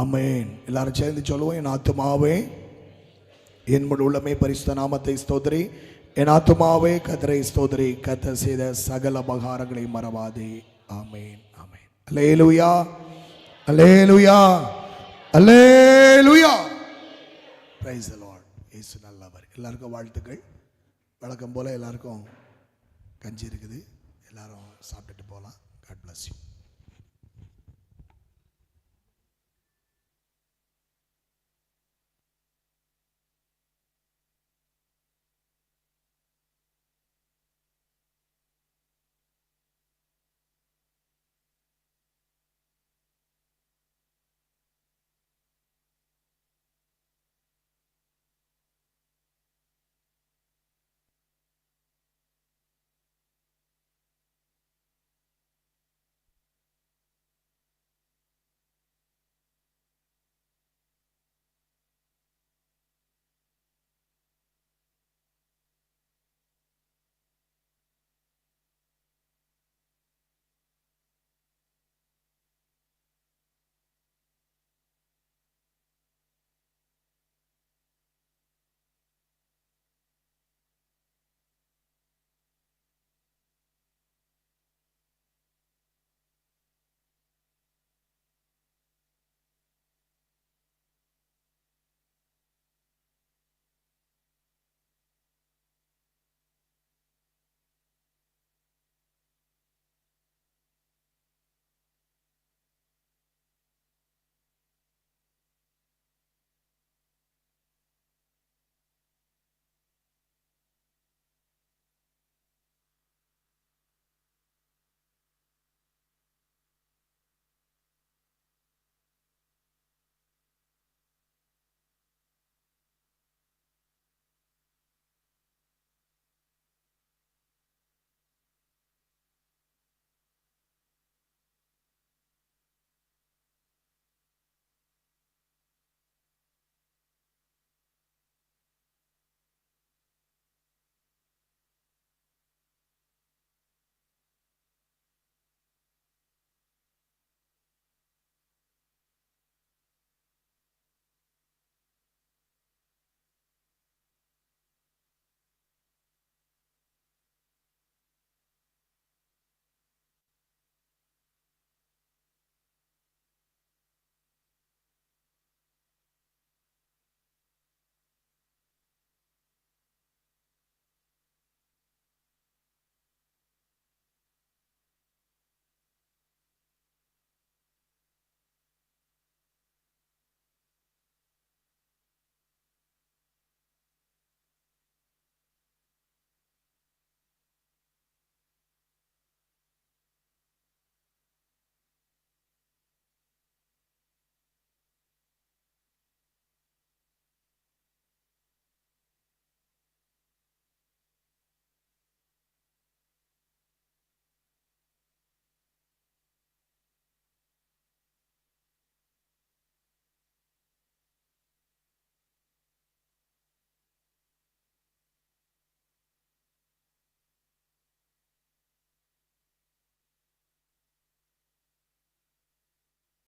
ஆமேன். எல்லாரும் சேர்ந்து சொல்லுவோம் என் ஆத்துமாவே என் உள்ளமே பரிசுத்த நாமத்தை ஸ்தோதரி என் ஆத்துமாவே கத்தரை ஸ்தோதரி கத்த செய்த சகல பகாரங்களை மறவாதே. ஆமேன் ஆமேன். அலே லுயா அலே லுயா பிரைஸ் தி லார்ட் இயேசு நல்லவர். எல்லாருக்கும் வாழ்த்துக்கள். வழக்கம் போல எல்லாருக்கும் கஞ்சி இருக்குது. எல்லாரும் சாப்பிட்டுட்டு போகலாம். God bless you